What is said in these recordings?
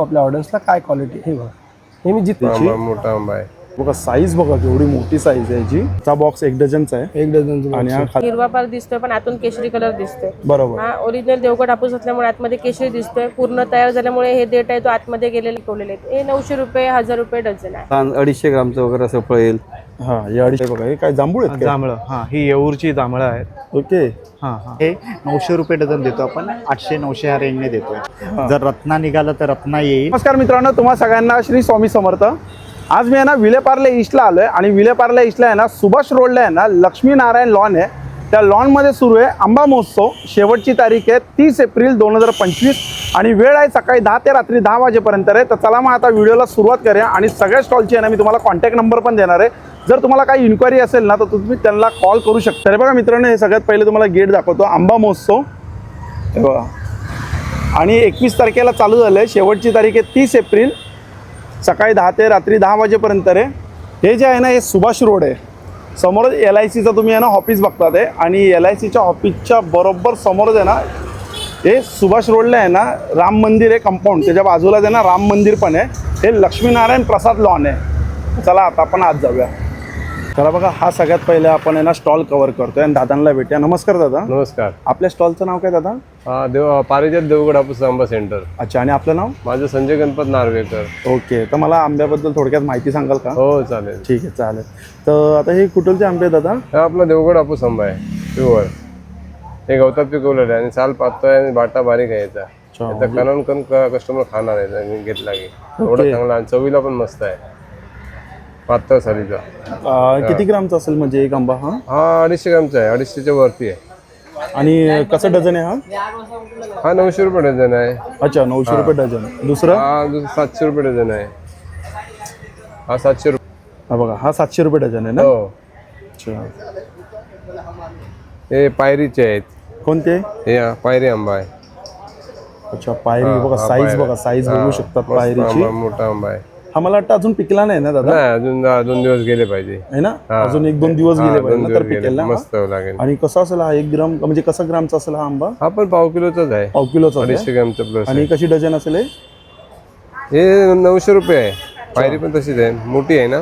आपल्या ऑर्डर्सला काय क्वालिटी हे बघा. हे मी जिथे आंबा मोठा आंबा आहे. बघा साईज बघा केवढी मोठी साईज आहे याची. चा बॉक्स एक डझनचा आहे. एक डझन आणि हा खा- हिरवा पार दिसतोय पण आतून केशरी कलर दिसतोय. बरोबर. हा ओरिजिनल देवगड हापूस असल्यामुळे आतमध्ये केशरी दिसतोय. पूर्ण तयार झाल्यामुळे हे देठ आहे तो आतमध्ये गेलेले ठेवलेले आहेत. हे नऊशे रुपये हजार रुपये डझन आहे. तांद अडीचशे ग्रामचं वगैरे असं फळ येईल हा हे अडीचशे बघा हे काय जांभूळ आहेत? जांभळं. हा ही येऊरची जांभळं आहेत. ओके. हा हा. हे नऊशे रुपये डझन देतो आपण. आठशे नऊशे ह्या रेंजने देतोय. जर रत्ना निघाला तर रत्ना येईल. नमस्कार मित्रांनो तुम्हा सगळ्यांना श्री स्वामी समर्थ. आज मी आहे ना विलेपार्ले ईस्टला आलो आहे आणि विलेपार्ले ईस्टला आहे ना सुभाष रोडला आहे ना लक्ष्मीनारायण लॉन आहे. त्या लॉनमध्ये सुरू आहे आंबा महोत्सव. शेवटची तारीख आहे तीस एप्रिल दोन हजार पंचवीस आणि वेळ आहे सकाळी दहा ते रात्री दहा वाजेपर्यंत आहे. तर चला मग आता व्हिडिओला सुरुवात करूया आणि सगळ्या स्टॉलची आहे ना मी तुम्हाला कॉन्टॅक्ट नंबर पण देणार आहे. जर तुम्हाला काही इन्क्वायरी असेल ना तर तुम्ही त्यांना कॉल करू शकता. तर बघा मित्रांनो हे सगळ्यात पहिले तुम्हाला गेट दाखवतो. आंबा महोत्सव. हे बघा. आणि एकवीस तारखेला चालू झालं आहे शेवटची तारीख आहे तीस एप्रिल. सकाळी दहा ते रात्री दहा वाजेपर्यंत आहे हे जे आहे ना हे सुभाष रोड आहे. समोरच एल आय सीचं तुम्ही आहे ना ऑफिस बघतात आहे आणि एल आय सीच्या ऑफिसच्या बरोबर समोरच आहे ना हे सुभाष रोडला आहे ना राम मंदिर आहे कंपाऊंड त्याच्या बाजूलाच आहे ना राम मंदिर पण आहे. हे लक्ष्मीनारायण प्रसाद लॉन आहे. चला आता आपण आज जाऊया. चला बघा हा सगळ्यात पहिले आपण आहे ना स्टॉल कव्हर करतोय. आणि दादांना भेटूया. नमस्कार दादा. नमस्कार. आपल्या स्टॉलचं नाव काय दादा? हा देव पारिजात देवगड हापूस आंबा सेंटर अच्छा आणि आपलं नाव? माझं संजय गणपत नार्वेकर. ओके तर मला आंब्याबद्दल थोडक्यात माहिती सांगाल का? हो चालेल. ठीक आहे चालेल. तर आता हे कुठलचे आंबे आहेत दादा? हा आपला देवगड हापूस आंबा आहे प्युअर हे गवतात पिकवलेलं आहे आणि साल पातळ आहे आणि बाटा बारीक आहे याचा. याचा कणन कण कस्टमर खाणार आहे त्याने घेतला की एवढं चांगला आणि चवीला पण मस्त आहे. पातळ सालीचा. अं, किती ग्रामचा असेल म्हणजे एक आंबा हा? हा अडीचशे ग्रामचा आहे अडीचशेच्या वरती आहे. आणि कसं डझन आहे हा? हा नऊशे रुपये डझन आहे. अच्छा नऊशे रुपये डझन. दुसरं? हा दुसरा सातशे रुपये डझन आहे. हा सातशे रुपये. हा बघा हा सातशे रुपये डझन आहे ना? हो. अच्छा. हे पायरीचे आहेत. कोणते? हे हा, पायरी आंबा आहे. अच्छा पायरी बघा हा, साईज पायरी. बघा साईज बघू शकतात मस्त पायरीची. आंबा, मोठा आंबा आहे. हा मला वाटतं अजून पिकला नाही ना दादा? नाही अजून दोन दिवस गेले पाहिजे. आहे ना? हा. अजून एक दोन दिवस हा, गेले दोन पाहिजे ना दिवस तर गेले. पिकेल ना हा? मस्त लागेल. आणि कसा असेल हा? एक ग्राम म्हणजे कसा ग्रामचा असेल हा आंबा? हा पण पाव किलोचाच आहे. पाव किलोचा. अडीचशे ग्रॅमचा प्लस आणि कशी डझन असेल हे? हे नऊशे रुपये आहे. पायरी पण तशीच आहे. मोठी आहे ना?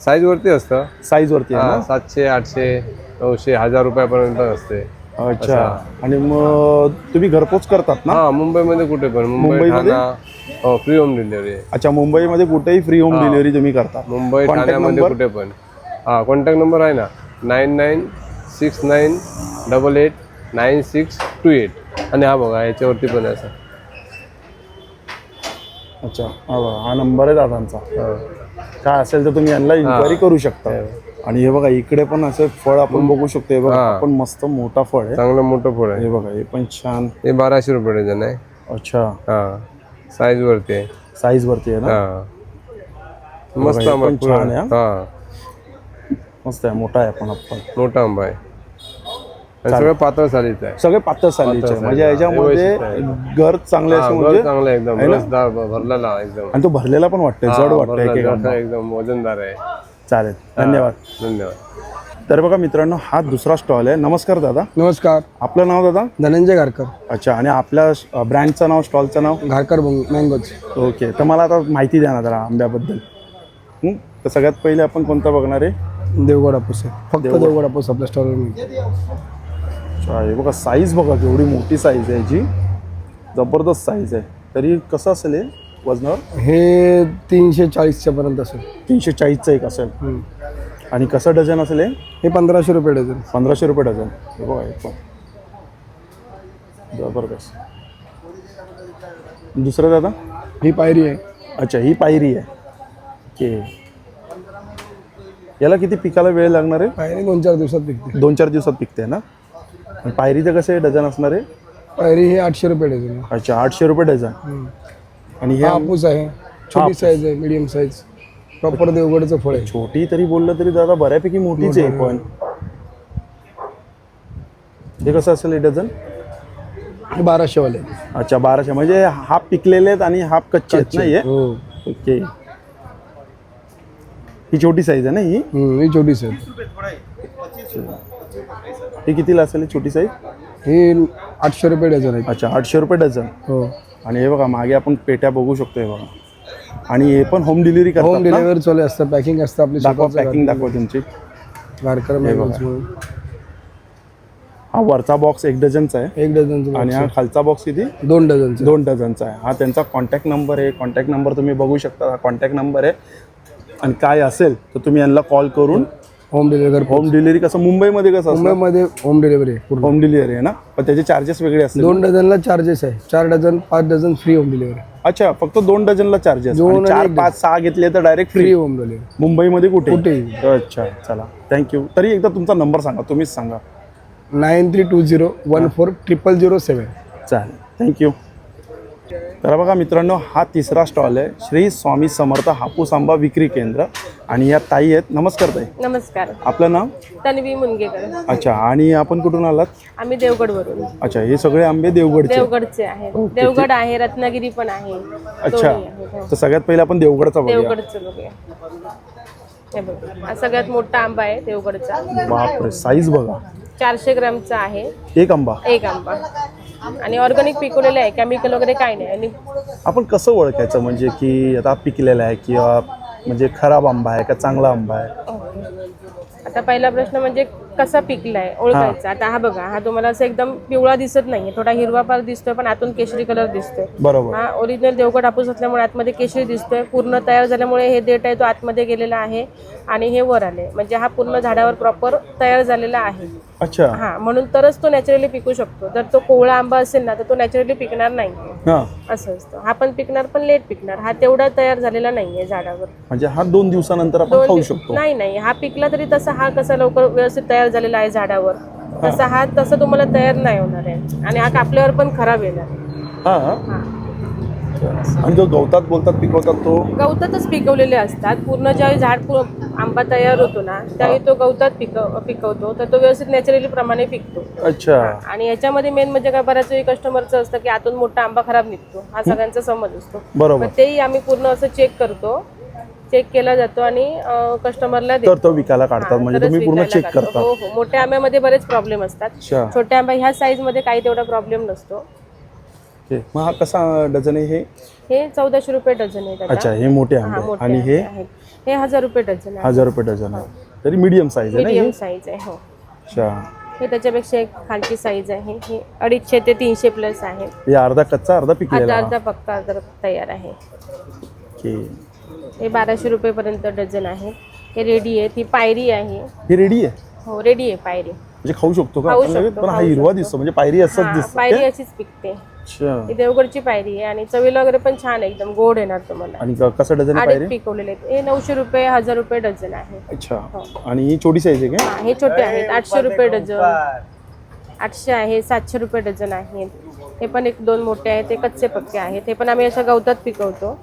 साईज वरती असतं. साईज वरती आहे हा, सातशे आठशे नऊशे हजार रुपयापर्यंत असते. अच्छा. आणि मग तुम्ही घरपोच करतात ना? हा मुंबईमध्ये कुठे पण. मुंबई मुंबईमध्ये? ठाणा हो फ्री होम डिलिव्हरी आहे अच्छा मुंबईमध्ये कुठेही फ्री होम डिलिव्हरी तुम्ही करता. मुंबई Contact ठाण्यामध्ये number? कुठे पण. हा कॉन्टॅक्ट नंबर आहे ना? Nine nine six nine double eight nine six two eight आणि हा बघा याच्यावरती पण आहे असं अच्छा हा बघा हा नंबर आहे दादांचा. हा. काय असेल तर तुम्ही यांना इन्क्वायरी करू शकता. आणि हे बघा इकडे पण असं फळ आपण बघू शकतो. हे बघा हा. आपण मस्त मोठा फळ आहे. चांगलं मोठं फळ आहे. हे बघा हे पण छान. हे बाराशे रुपये डझन आहे. अच्छा. हा. साईज वरती आहे. साईज वरती आहे ना? हा. मस्त हे आंबा पण छान आहे, हा. मस्त आहे मोठा आहे पण आपण मोठा आंबा आहे. आणि सगळं पातळ सालीचं आहे. सगळे पातळ सालीचे आहे. म्हणजे. याच्यामध्ये घर चांगले हा, असे गर म्हणजे चांगलं आहे एकदम? रसदार भरलेला एकदम. आणि तो भरलेला पण वाटतंय हा, जड वाटतंय भरलेला. एकदम वजनदार आहे. चालेल. धन्यवाद. धन्यवाद. तर बघा मित्रांनो हा दुसरा स्टॉल आहे. नमस्कार दादा. नमस्कार. आपलं नाव दादा? धनंजय गारकर अच्छा आणि आपल्या ब्रँडचं नाव स्टॉलचं नाव? घारकर मँगोज ओके तर मला आता माहिती द्या ना जरा आंब्याबद्दल. हं? तर सगळ्यात पहिले आपण कोणता बघणार आहे? देवगड हापूस आहे. फक्त देवगड. हापूस आपल्या स्टॉलवर मिळते अच्छा हे बघा साईज बघा केवढी मोठी साईज आहे याची. जबरदस्त साईज आहे. तरी कसं असेल हे? वजनावर? हे तीनशे चाळीसच्या पर्यंत असेल. तीनशे चाळीसचं एक असेल. आणि कसं डझन असेल हे? हे पंधराशे रुपये डझन. पंधराशे रुपये डझन. हे बघा हे पण जबरदस्त. दुसरं दादा? ही पायरी आहे. अच्छा ही पायरी आहे. ओके. याला किती पिकाला वेळ लागणार आहे? पायरी दोन चार दिवसात पिकते. दोन चार दिवसात पिकते ना? आणि पायरीचं कसं आहे? डझन असणार आहे? पायरी हे आठशे रुपये डझन आहे. अच्छा आठशे रुपये डझन. आणि हे हा हापूस आहे. छोटी साईज आहे मीडियम साईज प्रॉपर देवगडचं फळ आहे. छोटी तरी बोललं तरी दादा बऱ्यापैकी मोठीच आहे पण हे कसं असेल हे डझन? हे बाराशेवाले अच्छा बाराशे. म्हणजे हाफ पिकलेले आहेत आणि हाफ कच्चे आहेत ना हे? हो. ओके. ही छोटी साईज आहे ना ही? हम्म, ही छोटी साईज ही कितीला असेल ही छोटी साईज ही आठशे रुपये डझन आहे. अच्छा आठशे रुपये डझन. हो. आणि हे बघा मागे आपण पेट्या बघू शकतो हे बघा. आणि हे पण होम डिलिव्हरी होम करतात ना? डिलिव्हरी चालू असतं पॅकिंग असतं आपली दाखवा स्वतःचं पॅकिंग दाखवा तुमची. म्हणून. हा वरचा बॉक्स एक डझनचा आहे. एक डझनचं आणि हा खालचा बॉक्स किती. दोन डझनचं. दोन डझनचा आहे. हा त्यांचा कॉन्टॅक्ट नंबर आहे. कॉन्टॅक्ट नंबर तुम्ही बघू शकता. हा कॉन्टॅक्ट नंबर आहे. आणि काय असेल तर तुम्ही यांना कॉल करून होम डिलिव्हरी होम डिलिव्हरी कसं मुंबईमध्ये कसं असतं? मुंबईमध्ये होम डिलिव्हरी आहे पूर्ण. होम डिलिव्हरी आहे ना? पण त्याचे चार्जेस वेगळे असतील. दोन डझनला चार्जेस आहे. चार डझन पाच डझन फ्री होम डिलिव्हरी अच्छा फक्त दोन डझनला चार्जेस दोन आणि चार एक पाच सहा घेतले तर direct free free home delivery मुंबईमध्ये कुठे? कुठेही. अच्छा चला. थँक्यू तरी एकदा तुमचा नंबर सांगा तुम्हीच सांगा. Nine three two zero one four triple zero seven चालेल. थँक्यू तर बघा मित्रांनो हा तिसरा स्टॉल आहे. श्री स्वामी समर्थ हापूस आंबा विक्री केंद्र. आणि या ताई आहेत. नमस्कार ताई. नमस्कार. आपलं नाव? तन्वी मुनगेकर. अच्छा आणि आपण कुठून आलात? आम्ही देवगडवरून. अच्छा हे सगळे आंबे देवगडचे? देवगडचे आहे देवगड आहे रत्नागिरी पण आहे. अच्छा. दोन्ही आहेत, हो. तर सगळ्यात पहिले आपण देवगडचा बघूया. देवगडचं हे बघा. हा सगळ्यात मोठा आंबा आहे देवगडचा. बापरे साईज बघा. चारशे ग्रामचा आहे. एक आंबा. एक आंबा. आणि ऑर्गॅनिक पिकवलेलं आहे केमिकल वगैरे काही नाही. आणि आपण कसं ओळखायचं? म्हणजे की आता पिकलेला आहे किंवा म्हणजे खराब आंबा आहे का चांगला आंबा आहे? आता पहिला प्रश्न म्हणजे कसा पिकलाय ओळखायचा. आता हा बघा हा तुम्हाला असं एकदम पिवळा दिसत नाहीये थोडा हिरवापार दिसतोय पण आतून केशरी कलर दिसतोय. बरोबर. हा ओरिजिनल देवगड हापूस असल्यामुळे आतमध्ये केशरी दिसतोय पूर्ण तयार झाल्यामुळे हे देठ आहे तो आतमध्ये गेलेला आहे आणि हे वर आले म्हणजे हा पूर्ण झाडावर प्रॉपर तयार झालेला आहे. अच्छा. हा म्हणून तरच तो नॅचरली पिकू शकतो. जर तो कोवळा आंबा असेल ना तर तो नॅचरली पिकणार नाही हां. असं असतं. हा पण पिकणार पण लेट पिकणार. हा तेवढा तयार झालेला नाहीये झाडावर. म्हणजे हा दोन दिवसानंतर आपण खाऊ दिव- शकतो. नाही नाही. हा पिकला तरी तसा हा कसा लवकर व्यवस्थित तयार झालेला आहे झाडावर तसा हा तसा तुम्हाला तयार नाही होणार आहे. आणि हा कापल्यावर पण खराब येणार. हा. हा. आणि जो गवतात बोलतात पिकवतात तो? गवतातच पिकवलेले असतात. पूर्ण ज्यावेळी झाड आंबा तयार होतो ना त्यावेळी तो गवतात पिकव पिकवतो. तर तो व्यवस्थित नॅचरली प्रमाणे पिकतो. अच्छा. आणि याच्यामध्ये मेन म्हणजे काय बऱ्याच वेळी कस्टमरचं असतं की आतून मोठा आंबा खराब निघतो. हा सगळ्यांचा समज असतो. बरोबर. तेही आम्ही पूर्ण असं चेक करतो. चेक केला जातो आणि कस्टमरला तर तो विकायला काढतात. म्हणजे तुम्ही पूर्ण चेक करता. हो हो. मोठ्या आंब्यामध्ये बरेच प्रॉब्लेम असतात. छोट्या आंबा ह्या साईजमध्ये काही तेवढा प्रॉब्लेम नसतो. ओके. मग हा कसा डझन आहे हे? हे चौदाशे रुपये डझन आहे त्याचा. अच्छा हे मोठे हा आंबे. मोठे आणि हे? आहेत. हे हजार रुपये डझन आहे. हजार रुपये डझन आहे. तरी मीडियम साईज आहे ना मीडियम हे? साईज आहे हो. अच्छा. हे त्याच्यापेक्षा एक खालची साईज आहे. हे अडीचशे ते तीनशे प्लस आहे. हे अर्धा कच्चा अर्धा पिकलेला? अर्धा. अर्धा पक्का अर्धा तयार आहे. ओके. हे बाराशे रुपयेपर्यंत डझन आहे. हे रेडी आहे. ही पायरी आहे. हे रेडी आहे? हो रेडी आहे पायरी. म्हणजे खाऊ शकतो का खाऊ आपण लगेच? शकतो, पण हा खाऊ हिरवा दिसतो म्हणजे पायरी असंच हा, दिसतं. पायरी काय? अशीच पिकते. अच्छा. ही देवगडची पायरी आहे आणि चवीला वगैरे पण छान आहे एकदम गोड येणार तुम्हाला. आणि क- कसं डझन आहे अडीच पायरी? पिकवलेले आहेत. हे नऊशे रुपये हजार रुपये डझन आहे. अच्छा. आणि ही छोटी साईज आहे हा, हे छोटे आहेत. आठशे रुपये डझन. आठशे आहे सातशे रुपये डझन आहेत हे पण एक दोन मोठे आहेत ते कच्चे पक्के आहेत. हे पण आम्ही अशा गवतात पिकवतो.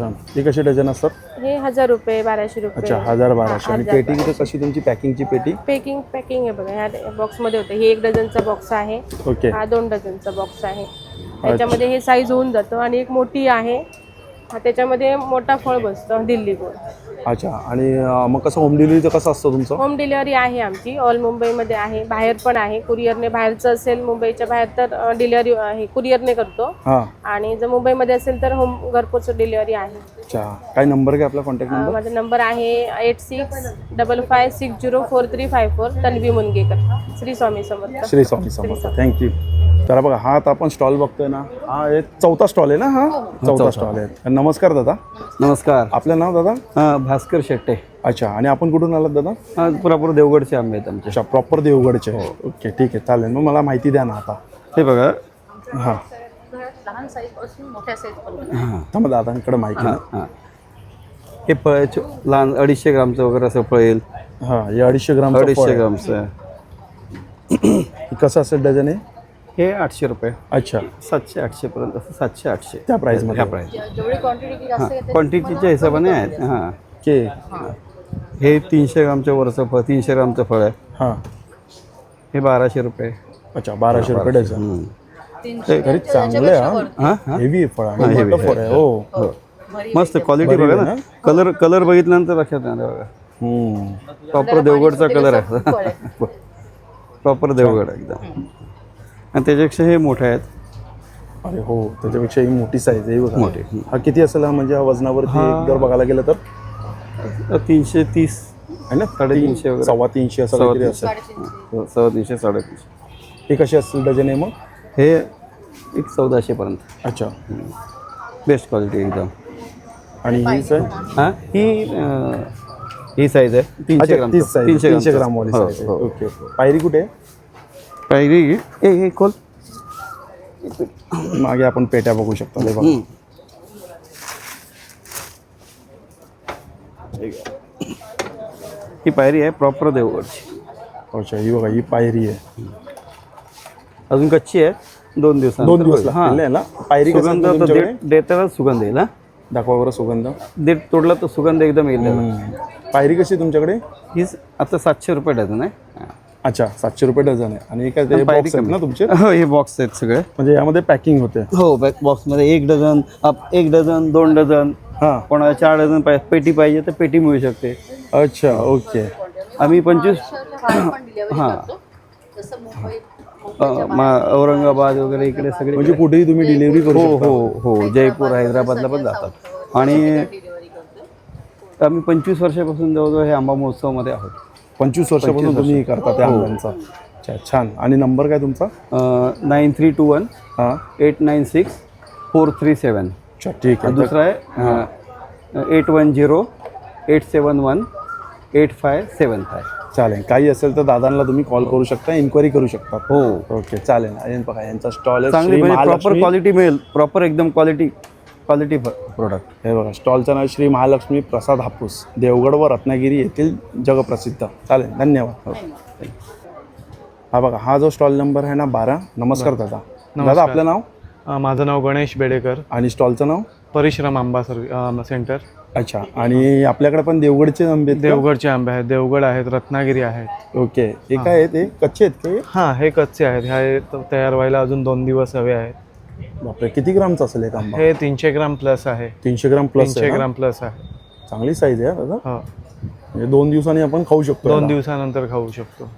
अच्छा. हे कसे डझन असतात? हे हजार रुपये बाराशे रुपये. अच्छा हजार बाराशे. हा, आणि हजार पेटी किती कशी तुमची पॅकिंगची पेटी? पॅकिंग पॅकिंग आहे बघा ह्या बॉक्समध्ये होतं. हे एक डझनचा बॉक्स आहे. ओके हा दोन डझनचा बॉक्स आहे. त्याच्यामध्ये हे साईज होऊन जातं आणि एक मोठी आहे. हा त्याच्यामध्ये मोठा फळ बसतं दिल्ली गोड अच्छा आणि अं, मग कसं होम डिलिव्हरीचं कसं असतं तुमचं? होम डिलिव्हरी आहे आमची ऑल मुंबईमध्ये आहे बाहेर पण आहे. कुरिअरने बाहेरचं असेल मुंबईच्या बाहेर तर डिलिव्हरी आहे कुरिअरने करतो. हां. आणि जर मुंबईमध्ये असेल तर होम घरपोच डिलिव्हरी आहे. अच्छा काय नंबर काय आपला कॉन्टॅक्ट अं, नंबर माझा नंबर आहे eight six double five six zero four three five four Tanvi Mungekar Shri Swami Samarth. Shri Swami Samarth. Thank you तर बघा हा आता आपण स्टॉल बघतोय ना. हा एक चौथा स्टॉल आहे ना हा? चौथा स्टॉल आहे. नमस्कार दादा. नमस्कार. आपलं नाव दादा? हां भास्कर शेट्टे. अच्छा आणि आपण कुठून आलात दादा? हां पुरापूर देवगडचे आंबे आहेत आमचे. अच्छा प्रॉपर देवगडचे. ओके ठीक आहे चालेल. मग मला माहिती द्या ना आता. हे बघा. हां. हां. दादांकडे माहिती हां हां. हे फळ लहान अडीचशे ग्रामचं वगैरे असं फळ येईल हां हे अडीचशे ग्राम अडीचशे ग्रामचं. कसं असेल डझन आहे हे आठशे रुपये. अच्छा. सातशे आठशे पर्यंत सातशे आठशे. त्या प्राईसमध्ये ह्या प्राईस हां क्वांटिटीच्या हिशोबाने आहेत हां. के. हे. तीनशे ग्रामच्या वरचं फळ तीनशे ग्रामचं फळ आहे. हां. हे बाराशे रुपये. अच्छा बाराशे रुपये डझन. हम्म. तरी चांगलं आहे हा? हां? हां हेवी फळ हा, आणि heavy मोठं फळ आहे. हो. हो. मस्त क्वालिटी बघा आहे ना? कलर कलर बघितल्यानंतर लक्षात येणार बघा. हम्म. प्रॉपर देवगडचा कलर आहे. प्रॉपर देवगड एकदम. आणि त्याच्यापेक्षा हे मोठे आहेत. अरे हो त्याच्यापेक्षा ही मोठी साईज आहे ही बघा. मोठी, हं. हा किती असेल हा? म्हणजे हा वजनावरती हा- जर बघायला गेलं तर? तीनशे तीस. आहे ना? साडेतीनशे वगैरे. सव्वा तीनशे असं सव्वा काहीतरी तीनशे. असेल. सव्वा तीनशे साडेतीनशे. हे कशी असतील डझन आहे मग? हे एक चौदाशेपर्यंत अच्छा. बेस्ट क्वालिटी एकदम. आणि हीच आहे हां? ही अं, ही साईज आहे. तीनशे अच्छा ग्राम तीस साईज तीनशे ग्रामचं. ग्राम वाली हो, साईज आहे. हो. ओके. पायरी कुठे आहे? पायरी. ए हे खोल. मागे आपण पेट्या बघू शकतो. हे बघा. ही पायरी आहे प्रॉपर देवगडची. अच्छा ही बघा ही पायरी आहे. अजून कच्ची आहे. दोन दिवस दोन दिवस ना? याला पायरी कसं सुगंध असतं तर तुमच्याकडे? देठ देतानाच सुगंध येईल हा. दाखवा बरं सुगंध. देठ तोडला तर सुगंध एकदम येईल. त्याला. पायरी कशी आहे तुमच्याकडे? ही आता सातशे रुपये डझन आहे. हा. अच्छा सातशे रुपये डझन आहे. आणि काय ते पायरी बॉक्स आहेत. ना तुमचे? हो हे बॉक्स आहेत सगळे. म्हणजे यामध्ये पॅकिंग होते. हो बॉक्समध्ये एक डझन एक डझन दोन डझन हां. कोणाला चार डझन पाहिजे पेटी पाहिजे तर पेटी मिळू शकते. अच्छा ओके. आम्ही पंचवीस हां. अ, मा- औरंगाबाद वगैरे इकडे सगळे म्हणजे कुठेही तुम्ही डिलिव्हरी करू हो शकता. हो हो. जयपूर हैदराबादला पण जातात. आणि आम्ही पंचवीस वर्षापासून जवळजवळ हे आंबा महोत्सवामध्ये आहोत. पंचवीस वर्षापासून तुम्ही हे करता त्या आंब्यांचा अच्छा छान. आणि नंबर काय तुमचा? Nine three two one. हां. Eight nine six. Four three seven. अच्छा ठीक आहे. दुसरा आहे eight one zero eight seven one eight five seven five. चालेल. काही असेल तर दादांना तुम्ही कॉल करू शकता इन्क्वायरी करू शकता. हो. ओके चालेल. यांचा स्टॉल आहे चांगली म्हणजे प्रॉपर महालक्ष्मी. क्वालिटी मिळेल. प्रॉपर एकदम क्वालिटी क्वालिटी प्रोडक्ट हे बघा स्टॉलचं नाव श्री महालक्ष्मी प्रसाद हापूस. देवगड व रत्नागिरी येथील जगप्रसिद्ध. चालेल धन्यवाद. हो. हा बघा हा जो स्टॉल नंबर आहे ना बारा. नमस्कार दादा. दादा आपलं नाव? अ, माझं नाव गणेश बेडेकर. आणि स्टॉलचं नाव? परिश्रम आंबा सर्व सेंटर अच्छा आणि आपल्याकडे पण देवगडचे आंबे आहेत का? देवगडचे आंबे आहेत. देवगड आहेत रत्नागिरी आहेत. ओके. हे काय आहे ते कच्चे आहेत का हे? हां हे कच्चे आहेत. हे त- तयार व्हायला अजून दोन दिवस हवे आहेत. बापरे किती ग्रामचा असेल एक आंबा हे तीनशे ग्राम प्लस आहे. तीनशे ग्राम प्लस तीनशे ग्राम प्लस आहे. चांगली साईज आहे हा दादा. हो. म्हणजे दोन दिवसांनी आपण खाऊ शकतो दोन याला. दिवसानंतर खाऊ शकतो.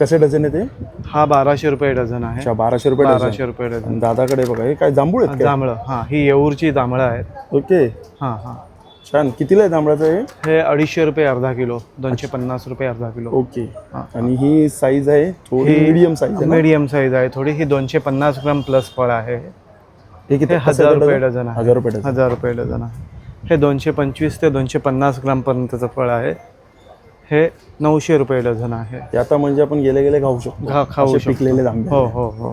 कसे डझन आहे ते? हा बाराशे रुपये डझन आहे. अच्छा बाराशे रुपये डझन. बाराशे रुपये डझन. आणि दादाकडे बघा हे काय जांभूळ आहेत जांभळं. हां ही येऊरची जांभळं आहेत. ओके. हां हां. छान. कितीला आहे जांभळाचं हे? हे अडीचशे रुपये अर्धा किलो. दोनशे पन्नास रुपये अर्धा किलो. ओके. आणि ही साईज आहे? थोडी मीडियम साईज आहे ना? मीडियम साईज आहे. थोडी ही दोनशे पन्नास ग्राम प्लस फळ आहे. हे किती? हे कसं हजार रुपये डझन? आहे. हजार रुपये डझन. हजार रुपये डझन आहे. हे दोनशे पंचवीस ते दोनशे पन्नास ग्रामपर्यंतचं फळ आहे. हे नऊशे रुपये डझन आहे. हे आता म्हणजे आपण गेले गेले खाऊ शकतो. खाऊ असे शकतो. पिकलेले आंबे हो. हो हो.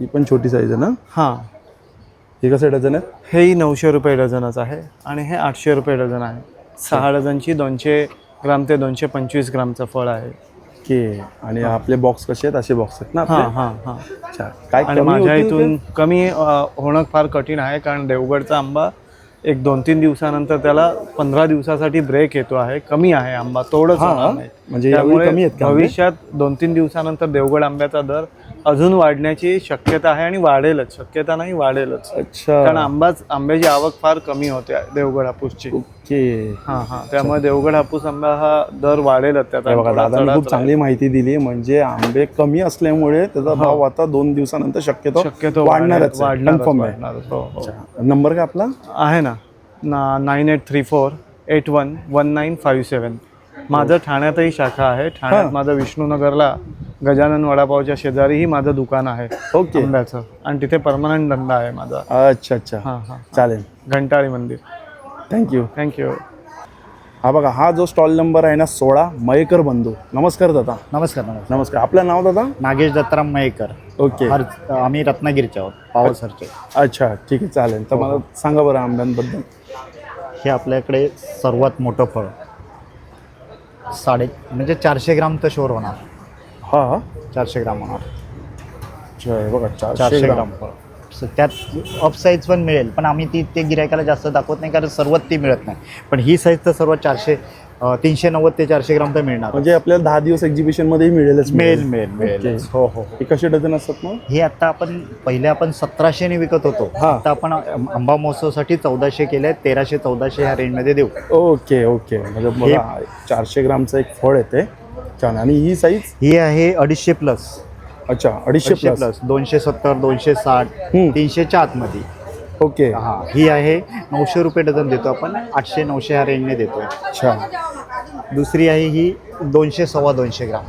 ही पण छोटी साईज आहे ना? हां. हे कसे डझन आहेत? हेही नऊशे रुपये डझनच आहे आणि हे आठशे रुपये डझन आहे. सहा डझनची दोनशे ग्राम ते दोनशे पंचवीस ग्रामचं फळ आहे. ओके. आणि आपले बॉक्स कसे आहेत? असे बॉक्स आहेत ना हां आपले? हां हां अच्छा. काय आणि माझ्या इथून? कमी होणं फार कठीण आहे कारण देवगडचा आंबा एक दोन तीन दिवसानंतर त्याला पंधरा दिवसासाठी ब्रेक येतो आहे. कमी आहे आंबा तोडच हा, म्हणजे त्यामुळे का? भविष्यात दोन तीन दिवसानंतर देवगड आंब्याचा दर अजून वाढण्याची शक्यता आहे आणि वाढेलच. शक्यता नाही वाढेलच. अच्छा. कारण आंबाच आंब्याची आवक फार कमी होते देवगड हापूसची. ओके. हा हा. त्यामुळे देवगड हापूस आंबा हा दर वाढेलच त्याचा हे बघा चढाच खूप चांगली माहिती दिली. म्हणजे आंबे कमी असल्यामुळे त्याचा भाव आता दोन दिवसानंतर शक्यतो. शक्यतो वाढणारच वाढणार हो हो. नंबर काय आपला? आहे ना. ना nine eight three four eight one one nine five seven माझं ठाण्यातही शाखा आहे. ठाण्यात माझं विष्णुनगरला गजानन वडापावच्या शेजारीही माझं दुकान आहे ओके. आंब्याचं. आणि तिथे परमनंट धंदा आहे माझा. अच्छा अच्छा. हां हां. चालेल. घंटाळी मंदिर. थँक्यू थँक्यू हा बघा हा जो स्टॉल नंबर आहे ना सोळा मयेकर बंधू. नमस्कार दादा. नमस्कार नमस्कार. नमस्कार. आपलं नाव दादा? नागेश दत्ताराम मयेकर. ओके. हर आम्ही रत्नागिरीचे आहोत पावसरचे अच्छा ठीक आहे चालेल. तर मला सांगा बरं आंब्यांबद्दल. हे आपल्याकडे सर्वात मोठं फळ. साडे म्हणजे चारशे ग्राम तर शोर होणार. हा. हा चारशे ग्राम होणार. अच्छा बघा चारशे चारशे ग्राम. So, त्यात अप साईज पण मिळेल पण आम्ही ती ते गिरायकाला जास्त दाखवत नाही कारण सर्वात ती मिळत नाही. पण ही साईज तर सर्वात चारशे अं, तीनशे नव्वद ते चारशे ग्राम तर मिळणार. म्हणजे आपल्याला दहा दिवस एक्झिबिशनमध्ये मिळेलच मिळेल. मिळेल मिळेल. हो हो हो. हे कसे डझन असतात मग? हे आता आपण पहिले आपण सतराशेने विकत होतो. हा. आता आपण आंबा महोत्सवासाठी चौदाशे केले आहेत तेराशे चौदाशे ह्या रेंजमध्ये देऊ. ओके ओके म्हणजे बघा चारशे ग्रामचं एक फळ येते. छान. आणि ही साईज ही आहे अडीचशे प्लस अच्छा अडीचशे अडीचशे प्लस प्लस दोनशे सत्तर दोनशे साठ हम्म. तीनशेच्या आतमध्ये ओके. हा ही आहे नऊशे रुपये डझन देतो आपण. आठशे नऊशे ह्या रेंजने देतो अच्छा. दुसरी आहे ही दोनशे सव्वा दोनशे ग्राम.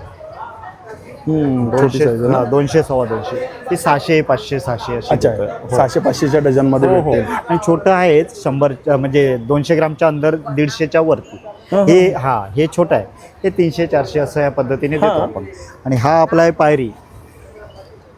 दोनशे आहे? हा, दोनशे सव्वा दोनशे. ही सहाशे पाचशे सहाशे अशी अच्छा. हो. सहाशे पाचशेच्या डझनमध्ये हो. हो आणि छोटं आहेत शंभर म्हणजे दोनशे ग्रामच्या अंदर दीडशेच्या वरती. हा, हे हा. हे छोटं आहे. हे तीनशे चारशे असं या पद्धतीने देतो. आपण. आणि हा आपला आहे पायरी.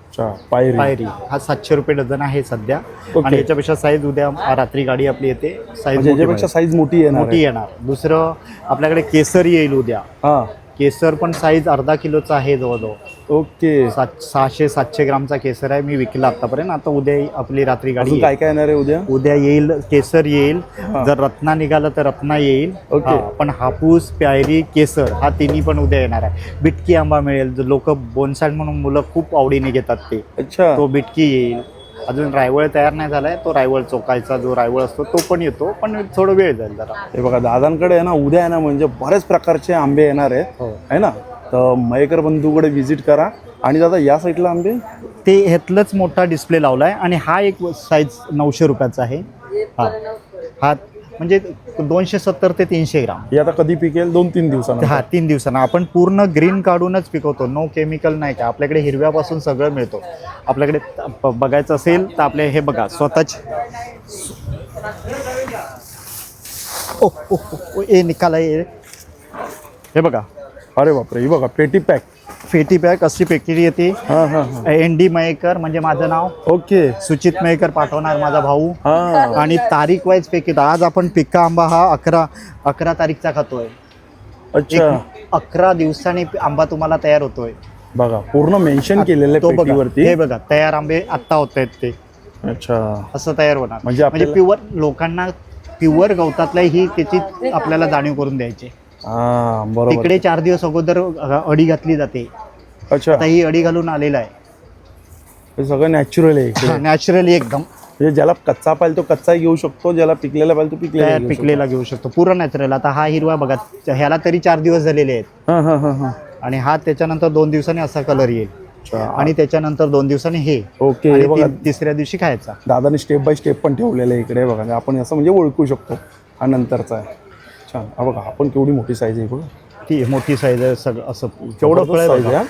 अच्छा पायरी. पायरी. हा सातशे रुपये डझन आहे सध्या. ओके. आणि याच्यापेक्षा साईज उद्या रात्री गाडी आपली येते. साईज म्हणजे याच्यापेक्षा साईज मोठी येणार मोठी येणार. दुसरं आपल्याकडे केसर येईल उद्या. हा. केसर पण साईज अर्धा किलोचा आहे जवळजवळ. ओके. सात सहाशे सातशे ग्रामचा केसर आहे. मी विकला आतापर्यंत. आता उद्या आपली रात्री गाडी अजून येईल. काय काय येणार आहे उद्या? उद्या येईल केसर येईल. जर रत्ना निघाला तर रत्ना येईल. ओके. हा, पण हापूस प्यायरी केसर हा तिन्ही पण उद्या येणार आहे. बिटकी आंबा मिळेल. लोक बोनसाड म्हणून मुलं खूप आवडीने घेतात ते. अच्छा. तो बिटकी येईल. अजून रायवळ तयार नाही झालाय. तो रायवळ चोकायचा जो रायवळ असतो तो पण येतो पण थोडं वेळ जाईल जरा. हे बघा दादांकडे आहे ना उद्या आहे ना म्हणजे बरेच प्रकारचे आंबे येणार आहे हो. है ना? तर मयेकर बंधूकडे व्हिजिट करा. आणि दादा या साईडला आंबे? ते ह्यातलंच मोठा डिस्प्ले लावलाय. आणि हा एक साईज नऊशे रुपयाचा आहे. हा. हा म्हणजे दोनशे सत्तर ते तीनशे ग्राम. हे आता कधी पिकेल? दोन तीन दिवसांना हा तीन दिवसांना. आपण पूर्ण ग्रीन काढूनच पिकवतो. नो केमिकल नाही का? आपल्याकडे हिरव्यापासून सगळं मिळतो. आपल्याकडे बघायचं असेल तर आपले हे बघा स्वतःच. ओ ओ, ओ, ओ, ए निकाला ए हे बघा. अरे बापरे हे बघा पेटी पॅक. फेटी पॅक अशी पेटी येते. हा हा हा. एन डी मयेकर म्हणजे माझं नाव. ओके. सुचित मयेकर पाठवणार माझा भाऊ. हा. आणि तारीख वाईज पेकी आज आपण पिक्का आंबा हा अकरा अकरा तारीखचा खातोय. अच्छा. एक अकरा दिवसांनी आंबा तुम्हाला तयार होतोय. बघा पूर्ण मेन्शन केलेलं तो आहे बघा. पेटीवरती. हे बघा तयार आंबे आत्ता होत आहेत ते. अच्छा. असं तयार होणार. म्हणजे म्हणजे आपल्याला- प्युअर लोकांना प्युअर गवतातला ही त्याची आपल्याला जाणीव करून द्यायची. हा बरोबर. तिकडे चार दिवस अगोदर अडी घातली जाते. अच्छा. आता ही अडी घालून आलेला आहे. हे सगळं नॅचरल आहे इकडे. नॅचरली एकदम. म्हणजे ज्याला कच्चा पाहिजे तो कच्चाही घेऊ शकतो ज्याला पिकलेला पाहिजे तो पिकलेला घेऊ पिकलेला घेऊ शकतो. पूर्ण नॅचरल आता हा हिरवा बघा ह्याला तरी चार दिवस झालेले आहेत. शकतो. हा हा हा हा. आणि हा त्याच्यानंतर दोन दिवसांनी असा कलर येईल. अच्छा. आणि त्याच्यानंतर दोन दिवसांनी हे. ओके आणि हे बघा. ती- तिसऱ्या दिवशी खायचा. दादाने स्टेप बाय स्टेप पण ठेवलेलं आहे इकडे बघा. आपण असं म्हणजे ओळखू शकतो हा नंतरचा आहे. छान. हा बघा आपण केवढी मोठी साईज आहे बघा. ती मोठी साईज आहे सगळं असं केवढं फळ आहे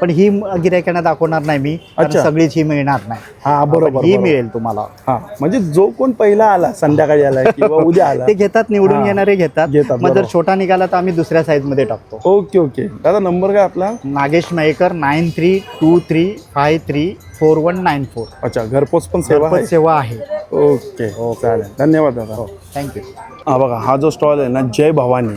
पण ही गिरायकांना दाखवणार नाही मी. सगळीच ही मिळणार नाही. हा बरोबर ही. मिळेल तुम्हाला. हा म्हणजे जो कोण पहिला आला संध्याकाळी आला किंवा उद्या आला ते घेतात निवडून हा. येणारे घेतात. घेतात, मग जर. छोटा निघाला तर आम्ही दुसऱ्या साईजमध्ये टाकतो. Okay okay. दादा नंबर काय आपला? Nagesh Mayekar nine three two three five three four one nine four. अच्छा घरपोच पण सेवा आहे? सेवा आहे. ओके चालेल. धन्यवाद दादा. थँक्यू. हा बघा हा जो स्टॉल आहे ना जय भवानी.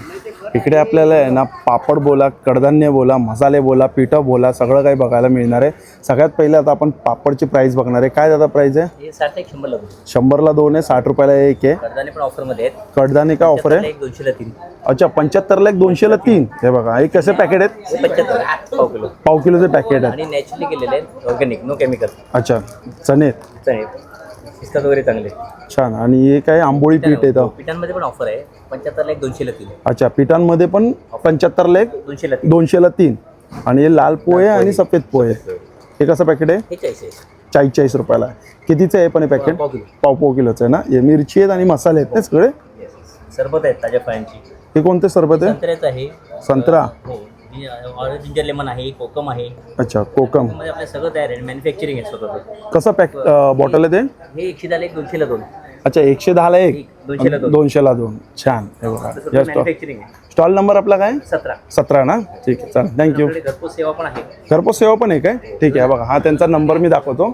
इकडे आपल्याला आहे ना पापड बोला कडधान्य बोला मसाले बोला पिठं बोला सगळं काही बघायला मिळणार आहे. सगळ्यात पहिले आता आपण पापडची प्राईस बघणार आहे. काय दादा प्राईस आहे? हे साठ एक शंभरला दोन. शंभरला दोन आहे साठ रुपयाला एक आहे. कडधान्य पण ऑफरमध्ये आहेत. कडधान्य काय ऑफर आहे? एक दोनशेला तीन. अच्छा पंच्याहत्तरला एक दोनशेला तीन. हे बघा हे कसे पॅकेट आहेत? हे पंच्याहत्तर पाव किलो. पाव किलोचे पॅकेट आहेत. आणि नॅचरली केलेले आहेत ऑर्गॅनिक नो केमिकल अच्छा चणे. चणे. शिस्तात वगैरे चांगले. छान. आणि हे काय आंबोळी पीठ येतं पिठांमध्ये पण ऑफर आहे. पंच्याहत्तरला एक दोनशेला तीन अच्छा पिठांमध्ये पण पंच्याहत्तरला एक दोनशेला तीन. दोनशेला तीन. आणि हे लाल पोहे आणि सफेद पोहे. हे कसं पॅकेट आहे? हे चाळीस आहे. चाळीस चाळीस रुपयाला आहे. कितीचं आहे पण हे पॅकेट पाव किलो. पाव पाव किलोचं आहे ना? हे मिरची आहेत आणि मसाले आहेत ना सगळे? Yes. सरबत आहेत ताज्या फळांची. हे कोणते सरबत आहे? संत्र्याचं आहे. संत्रा. हो. ऑरेंज जिंजर लेमन आहे कोकम आहे. अच्छा कोकम. मध्ये सगळं तयार आहे मॅन्युफॅक्चरिंग आहे स्वतःचं कसं पॅक बॉटल आहे ते? हे एकशे एक दोनशेला दोन. अच्छा एकशे दहाला एक? एक, दोनशेला दोन. दोनशेला दोन. छान. स्टॉल मॅन्युफॅक्चरिंग आहे. स्टॉल नंबर आपला काय? सतरा. सतरा ना? ठीक आहे चालेल. थँक्यू घरपोच सेवा पण आहे. घरपोच सेवा पण आहे काय? ठीक आहे बघा. हा त्यांचा नंबर मी दाखवतो.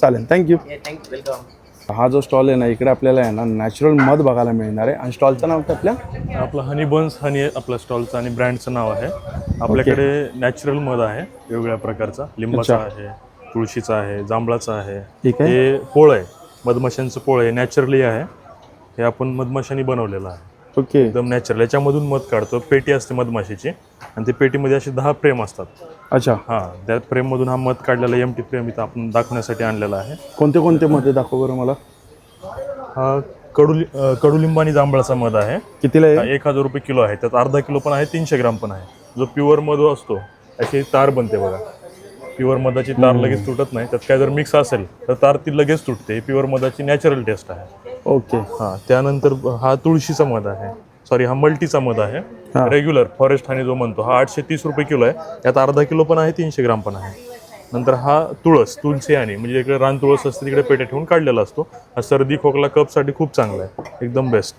चालेल. थँक्यू थँक्यू वेलकम हा जो स्टॉल आहे ना इकडे आपल्याला आहे ना नॅचरल मध बघायला मिळणार आहे. आणि स्टॉलचं नाव काय आपल्या? आपलं हनी बन्स हनी आपल्या स्टॉलचं आणि ब्रँडचं नाव आहे. आपल्याकडे नॅचरल मध आहे वेगवेगळ्या प्रकारचा. लिंबाचा आहे तुळशीचा आहे जांभळाचा आहे. ठीक आहे. हे पोळ आहे मधमाशांचं पोळ आहे नॅचरली आहे. हे आपण मधमाशांनी बनवलेलं आहे. ओके. एकदम नॅचरल याच्यामधून मध काढतो. पेटी असते मधमाशीची. आणि ते पेटीमध्ये असे दहा फ्रेम असतात. अच्छा. हां त्या फ्रेममधून हा मध काढलेला एम टी फ्रेम इथं आपण दाखवण्यासाठी आणलेला आहे. कोणते कोणते मध्ये दाखव बरं मला. हा कडुलि अं, कडुलिंब आणि जांभळाचा मध आहे. कितीला आहे? एक हजार रुपये किलो आहे. त्यात अर्धा किलो पण आहे तीनशे ग्राम पण आहे. जो प्युअर मध असतो अशी तार बनते बघा. प्युअर मधाची तार लगेच तुटत नाही. त्यात काय जर मिक्स असेल तर तार ती लगेच तुटते. प्युअर मधाची नॅचरल टेस्ट आहे. ओके. हा त्यानंतर हा तुळशीचा मध आहे. सॉरी हा मल्टीचा मध आहे. रेग्युलर फॉरेस्ट हानी जो म्हणतो हा आठशे तीस रुपये किलो आहे. यात अर्धा किलो पण आहे तीनशे ग्राम पण आहे. नंतर हा तुळस तुळशी आणि म्हणजे इकडे रान तुळस असते तिकडे पेटे ठेवून काढलेला असतो. हा सर्दी खोकला कपसाठी खूप चांगला आहे. एकदम बेस्ट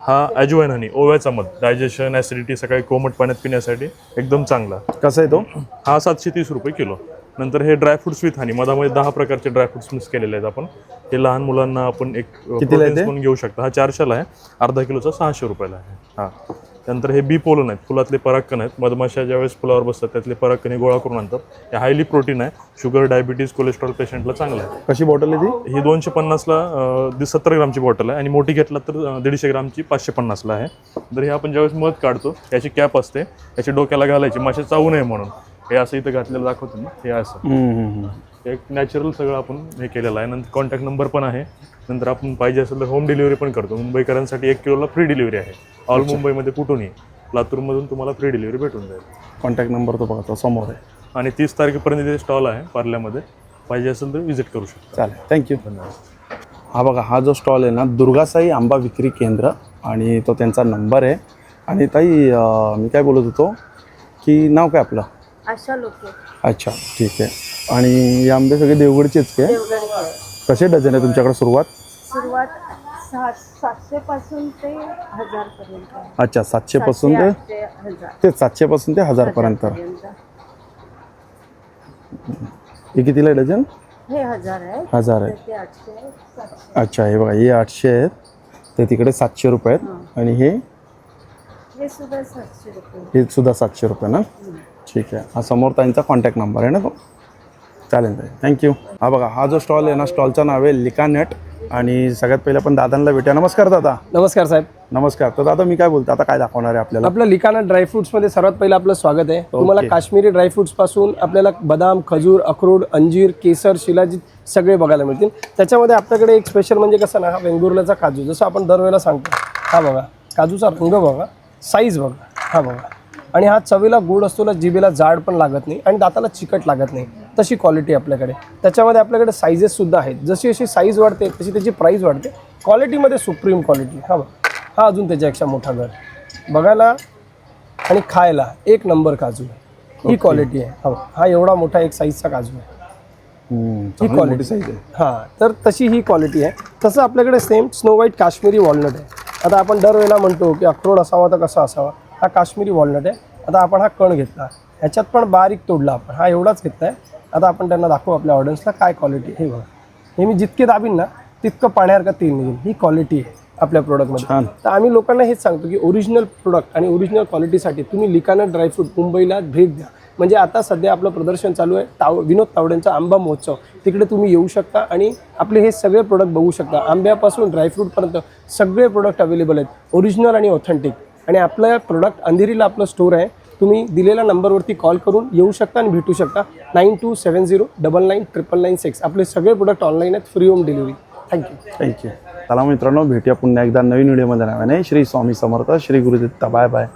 हा अजवाईन हनी ओव्याचा मध. डायजेशन ॲसिडिटी सकाळी कोमट पाण्यात पिण्यासाठी एकदम चांगला. कसं आहे तो? हा सातशे तीस रुपये किलो. नंतर हे ड्रायफ्रुट्स विथ हनी मधामध्ये दहा प्रकारचे ड्रायफ्रुट्स मिक्स केलेले आहेत आपण. हे लहान मुलांना आपण एक म्हणून घेऊ शकता. हा चारशेला आहे. अर्धा किलोचा सहाशे रुपयाला आहे. हा. त्यानंतर हे बी पोलन आहेत. फुलातले परागकण आहेत. मधमाशा ज्यावेळेस फुलावर बसतात त्यातले परागकण हे गोळा करून आणतात. हे हायली प्रोटीन आहे. शुगर डायबिटीज कोलेस्ट्रॉल पेशंटला चांगलं आहे. कशी बॉटल आहे ती? ही दोनशे पन्नासला सत्तर ग्रामची बॉटल आहे. आणि मोठी घेतला तर दीडशे ग्रामची पाचशे पन्नासला आहे. तर हे आपण ज्यावेळेस मध काढतो याची कॅप असते. याची डोक्याला घालायची. मासे चावू नये म्हणून. हे असं इथं घातलेलं दाखवतो ना हे असं. एक नॅचरल सगळं आपण हे केलेलं आहे. नंतर कॉन्टॅक्ट नंबर पण आहे. नंतर आपण पाहिजे असेल तर होम डिलिव्हरी पण करतो. मुंबईकरांसाठी एक किलोला फ्री डिलिव्हरी आहे. ऑल मुंबईमध्ये कुठूनही. लातूरमधून तुम्हाला फ्री डिलिव्हरी भेटून जाईल. कॉन्टॅक्ट नंबर तो बघा समोर आहे. आणि तीस तारखेपर्यंत तिथे स्टॉल आहे पार्ल्यामध्ये. पाहिजे असेल तर व्हिजिट करू शकता. चालेल. थँक्यू धन्यवाद. हा बघा हा जो स्टॉल आहे ना दुर्गासाई आंबा विक्री केंद्र आणि तो त्यांचा नंबर आहे. आणि ताई अं, मी काय बोलत होतो की नाव काय आपलं? लोक. अच्छा ठीक आहे. आणि हे आंबे सगळे देवगडचेच काय कसे डझन आहे तुमच्याकडे सुरुवात? सुरुवात सात सातशे पासून ते हजार पर्यंत अच्छा सातशेपासून ते हजार. तेच सातशेपासून ते हजारपर्यंत. हे कितीला आहे डझन? हे हजार आहे. हजार आहे. ते आठशे सातशे. अच्छा हे बघा हे आठशे आहेत. ते तिकडे सातशे रुपये आहेत. आणि हे? हे सुद्धा सातशे रुपये. हे सुद्धा सातशे रुपये ना? ठीक आहे. हा समोर त्यांचा कॉन्टॅक्ट नंबर आहे ना तो? चालेल ताई. थँक्यू हा बघा हा जो स्टॉल आहे ना स्टॉलचं नाव आहे लिकानेट. आणि सगळ्यात पहिले आपण दादांना भेटूया. नमस्कार दादा. नमस्कार साहेब. नमस्कार. तर दादा मी काय बोलतो? आता काय दाखवणार आहे आपल्याला? आपलं लिकाना ड्रायफ्रुट्समध्ये सर्वात पहिलं आपलं स्वागत आहे. तुम्हाला काश्मीरी ड्रायफ्रुट्सपासून आपल्याला बदाम खजूर अक्रोड अंजीर केसर शिलाजीत सगळे बघायला मिळतील. त्याच्यामध्ये आपल्याकडे एक स्पेशल म्हणजे कसं ना हा वेंगुर्ल्याचा काजू जसं आपण दरवेळेला सांगतो. हा बघा काजूचा रंग बघा साईज बघा. हा बघा. आणि हा चवीला गोड असतो ना जिभेला जाड पण लागत नाही आणि दाताला चिकट लागत नाही. तशी क्वालिटी आपल्याकडे. त्याच्यामध्ये आपल्याकडे साईजेस सुद्धा आहेत. जशी जशी साईज वाढते तशी त्याची प्राईस वाढते. क्वालिटीमध्ये सुप्रीम क्वालिटी हा हा अजून त्याच्यापेक्षा मोठा घर. बघायला आणि खायला एक नंबर काजू. आहे ही क्वालिटी आहे. हा. हा एवढा मोठा एक साईजचा काजू आहे. ही. मोठी साईज आहे. हां तर तशी ही क्वालिटी आहे. तसं आपल्याकडे same snow white Kashmiri walnut आहे. आता आपण दरवेळेला म्हणतो की अक्रोड असावा तर कसा असावा? हा काश्मीरी वॉलनट आहे. आता आपण हा कण घेतला. ह्याच्यात पण बारीक तोडला आपण. हा एवढाच घेतला आहे आता आपण त्यांना दाखवू आपल्या ऑडियन्सला काय क्वालिटी हे बघा. हे मी जितके दाबीन ना तितकं पाण्यासारखं तेल निघेल. ही क्वालिटी आहे आपल्या प्रोडक्टमध्ये. तर आम्ही लोकांना हेच सांगतो की ओरिजिनल प्रोडक्ट आणि ओरिजिनल क्वालिटीसाठी तुम्ही लिकाना ड्रायफ्रूट मुंबईला भेट द्या. म्हणजे आता सध्या आपलं प्रदर्शन चालू आहे. ताव विनोद तावड्यांचा आंबा महोत्सव. तिकडे तुम्ही येऊ शकता आणि आपले हे सगळे प्रोडक्ट बघू शकता. आंब्यापासून ड्रायफ्रूटपर्यंत सगळे प्रोडक्ट अवेलेबल आहेत. ओरिजिनल आणि ऑथेंटिक आणि आपलं प्रोडक्ट अंधेरीला आपलं स्टोर आहे. तुम्ही दिलेल्या नंबरवरती कॉल करून येऊ शकता आणि भेटू शकता. Nine two seven zero double nine triple nine six आपले सगळे प्रोडक्ट ऑनलाईन आहेत free home delivery thank you thank you चला मित्रांनो भेटूया पुन्हा एकदा नवीन व्हिडिओमध्ये नव्याने श्री स्वामी समर्थ श्री गुरुदत्ता. Bye bye